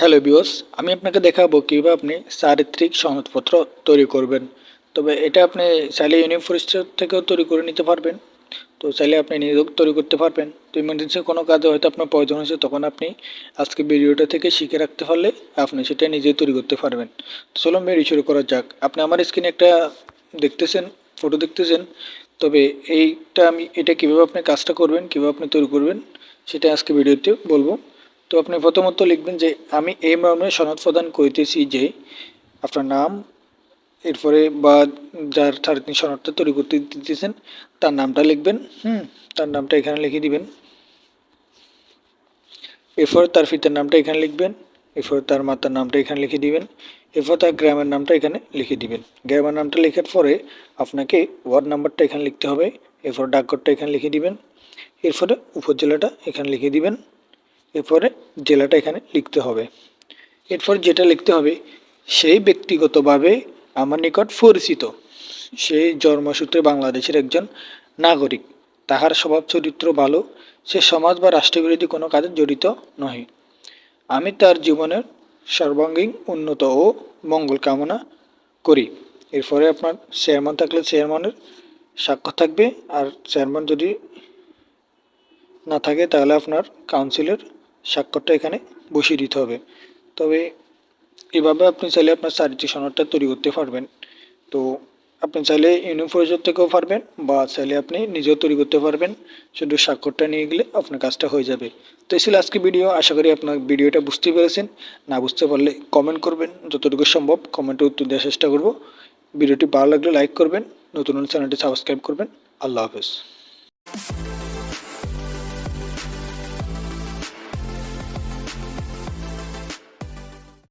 Hello বিওস আমি আপনাকে দেখাবো কীভাবে আপনি চারিত্রিক সনদপত্র তৈরি করবেন। তবে এটা আপনি চাইলে ইউনিভার্সিটি থেকেও তৈরি করে নিতে পারবেন। তো চাইলে আপনি নিজেও তৈরি করতে পারবেন। তো ইমার্জেন্সি কোনো কাজে হয়তো আপনার প্রয়োজন হয়েছে, তখন আপনি আজকে ভিডিওটা থেকে শিখে রাখতে পারলে আপনি সেটা নিজেই তৈরি করতে পারবেন। তো চলুন ভিডিও শুরু করা যাক। আপনি আমার স্ক্রিনে একটা দেখতেছেন ফটো দেখতেছেন। তবে এইটা আমি, এটা কীভাবে আপনি কাজটা করবেন, কীভাবে আপনি তৈরি করবেন, সেটা আজকে ভিডিওতে বলব। তো আপনি প্রথমত লিখবেন যে, আমি এই মর্মে সনদ প্রদান করিতেছি যে, আপনার নাম, এরপরে বা যার চারিত্রিক সনদটা তৈরি করতে দিতেছেন, তার নামটা লিখবেন। হুম, তার নামটা এখানে লিখে দিবেন। এরপর তার পিতার নামটা এখানে লিখবেন। এরপর তার মাতার নামটা এখানে লিখে দিবেন। এরপর তার গ্রামের নামটা এখানে লিখে দিবেন। গ্রামের নামটা লেখার পরে আপনাকে ওয়ার্ড নাম্বারটা এখানে লিখতে হবে। এরপর ডাকঘরটা এখানে লিখে দিবেন। এরপরে উপজেলাটা এখানে লিখে দিবেন। এরপরে জেলাটা এখানে লিখতে হবে। এরপর যেটা লিখতে হবে, সেই ব্যক্তিগতভাবে আমার নিকট পরিচিত সেই জন্মসূত্রে বাংলাদেশের একজন নাগরিক। তাহার স্বভাব, চরিত্র ভালো, সে সমাজ বা রাষ্ট্রবিরোধী কোনো কাজে জড়িত নহে। আমি তার জীবনের সর্বাঙ্গীন উন্নত ও মঙ্গল কামনা করি। এরপরে আপনার চেয়ারম্যান থাকলে চেয়ারম্যানের স্বাক্ষর থাকবে, আর চেয়ারম্যান যদি না থাকে, তাহলে আপনার কাউন্সিলের স্বাক্ষরটা এখানে বসিয়ে দিতে হবে। তবে এভাবে আপনি চাইলে আপনার চারিত্রিক সনদটা তৈরি করতে পারবেন। তো আপনি চাইলে ইউনিয়ন পরিষদ থেকেও পারবেন বা চাইলে আপনি নিজেও তৈরি করতে পারবেন। শুধু স্বাক্ষরটা নিয়ে গেলে আপনার কাজটা হয়ে যাবে। তো এই ছিল আজকে ভিডিও। আশা করি আপনার ভিডিওটা বুঝতে পেরেছেন। না বুঝতে পারলে কমেন্ট করবেন। যতটুকু সম্ভব কমেন্টে উত্তর দেওয়ার চেষ্টা করব। ভিডিওটি ভালো লাগলে লাইক করবেন। নতুন চ্যানেলটি সাবস্ক্রাইব করবেন। আল্লাহ হাফেজ।